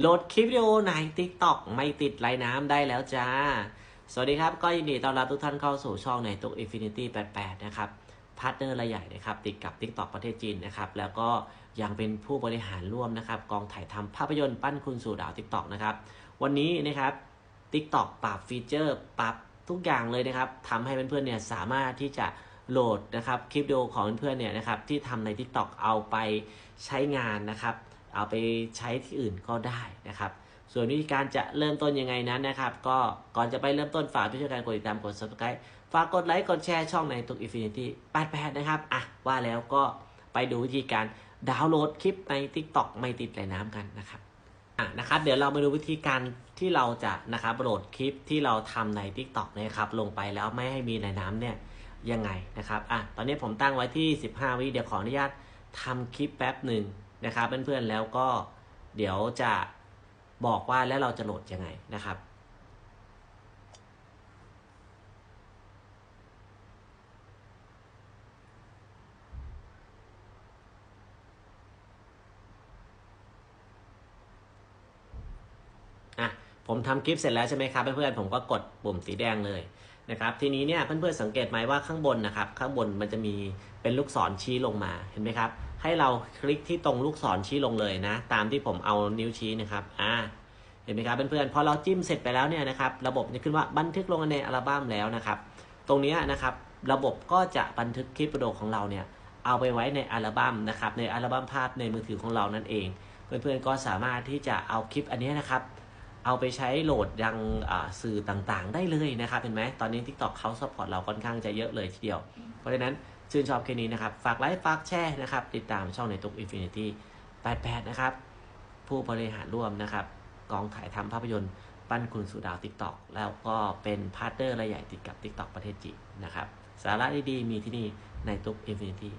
โหลดคลิปวิดีโอใน TikTok ไม่ติดไรน้ำได้แล้วจ้า สวัสดีครับ ก็ยินดีต้อนรับทุกท่านเข้าสู่ช่องในตุก Infinity 88 นะครับพาร์ทเนอร์รายใหญ่นะครับติดกับ TikTok ประเทศจีนนะครับ แล้วก็ยังเป็นผู้บริหารร่วมนะครับ กองถ่ายทำภาพยนตร์ปั้นคุณสู่ดาว TikTok นะครับ วันนี้นะครับ TikTok ปรับฟีเจอร์ปรับทุกอย่างเลยนะครับทำให้เพื่อนๆเนี่ยสามารถที่จะโหลดนะครับคลิปวิดีโอของเพื่อนๆเนี่ยนะครับที่ทำใน TikTok เอาไปใช้งานนะครับ เอาไปใช้ที่อื่นก็ได้นะครับ ส่วนวิธีการจะเริ่มต้นยังไงนั้นนะครับ ก็ก่อนจะไปเริ่มต้นฝากช่วยกันกดติดตามกด subscribe ฝากกดไลค์กดแชร์ช่องในตุก Infinity 88นะครับอะว่าแล้วก็ไปดูวิธีการดาวน์โหลดคลิปใน TikTok ไม่ติดไหลน้ำกันนะครับอะนะครับ เดี๋ยวเรามาดูวิธีการที่เราจะนะครับโหลดคลิปที่เราทำใน TikTok นะครับ ลงไปแล้วไม่ให้มีไหลน้ำเนี่ยยังไงนะครับอะตอนนี้ผมตั้งไว้ที่ 15 วิเดี๋ยวขออนุญาตทำคลิปแป๊บหนึ่ง นะครับเพื่อนๆแล้วก็เดี๋ยวจะบอกว่าแล้วเราจะโหลดยังไงนะครับอะผมทำคลิปเสร็จแล้วใช่ไหมครับเพื่อนๆผมก็กดปุ่มสีแดงเลย นะครับทีนี้เนี่ยเพื่อนๆสังเกตไหมว่าข้างบนนะครับข้างบนมันจะมีเป็นลูกศรชี้ลงมาเห็นไหมครับ ให้เราคลิกที่ตรงลูกศรชี้ลงเลยนะ ตามที่ผมเอานิ้วชี้นะครับอ่าเห็นไหมครับเพื่อนๆพอเราจิ้มเสร็จไปแล้วเนี่ยนะครับระบบจะขึ้นว่าบันทึกลงในอัลบั้มแล้วนะครับ ตรงนี้นะครับระบบก็จะบันทึกคลิปวิดีโอของเราเนี่ยเอาไปไว้ในอัลบั้มนะครับในอัลบั้มภาพในมือถือของเรานั่นเอง เพื่อนๆก็สามารถที่จะเอาคลิปอันนี้นะครับ เอาไปใช้โหลดยังอ่าสื่อต่างๆ ได้เลยนะครับเห็นไหมตอนนี้ TikTok เขาสปอร์ตเราค่อนข้างจะเยอะเลยทีเดียว เพราะฉะนั้นชื่นชอบแค่นี้นะครับ ฝากไลค์ฝากแชร์นะครับ ติดตามช่องในตุก Infinity 88 นะครับ ผู้บริหารร่วมนะครับกองถ่ายทำภาพยนตร์ปั้นคุณสู่ดาว TikTok แล้วก็เป็นพาร์ทเนอร์รายใหญ่ติดกับ TikTok ประเทศจีนนะครับ สาระดีๆ มีที่นี่ในตุก Infinity